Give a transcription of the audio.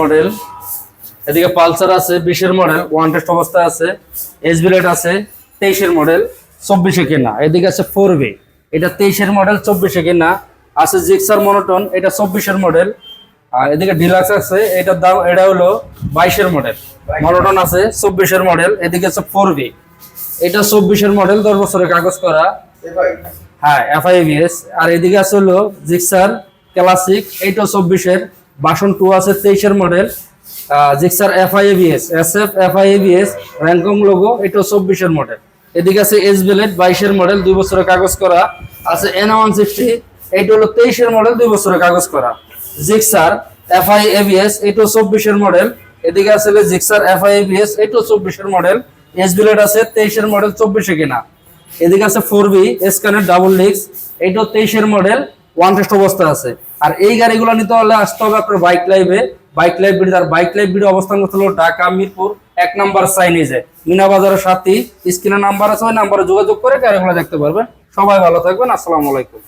Model এদিকে Pulsar আছে, বিশের মডেল ওয়ান টেস্ট অবস্থায় আছে এস বিলেট আছে, তেইশের মডেল চব্বিশে কেনা। এদিকে আছে ফোর এটা তেইশের মডেল চব্বিশে কেনা। আছে জিক্সার মনোটন এটা চব্বিশের মডেল আর এদিকে ডিলাক্স আছে, এটার দাম, এটা হলো বাইশের মডেল মনোটন আছে, চব্বিশের মডেল এদিকে আছে ফোর এটা চব্বিশের মডেল দশ বছরের কাগজ করা। হ্যাঁ এফআইভিএস আর এদিকে আছে হলো জিক্সার ক্লাসিক এইটা চব্বিশের। বাসন টু আছে তেইশের model Gixxer FIVS S F FIVS র্যাঙ্কম logo এটা চব্বিশের মডেল এদিকে আছে এস বিলেট বাইশের মডেল দুই বছরের কাগজ করা। আছে এন ওয়ান সিক্সটি এইটা হলো তেইশের মডেল দুই বছরের কাগজ করা। জিক্সার এফআই এভিএস এইটা চব্বিশের মডেল এদিকে আছে জিক্সার এফআই এভিএস এইটা চব্বিশের মডেল এস বিলেট আছে তেইশের মডেল চব্বিশে কিনা। এদিকে আছে ফোর বি স্ক্যানের ডাবল লিক্স এইটাও তেইশের মডেল ওয়ান টেস্ট অবস্থা আছে। আর এই গাড়িগুলো নিতে হলে আসতে হবে আপনার বাইক লাইভে বাইক লাইভ বিডি আর বাইক লাইভ বিডি অবস্থান হলো ঢাকা, মিরপুর, এক নাম্বার সাইনিজে মিনা বাজারের সাথে স্ক্রিনে নাম্বার আছে, ওই নাম্বারে যোগাযোগ করে গাড়িগুলো দেখতে পারবেন। সবাই ভালো থাকবেন, আসসালামু আলাইকুম।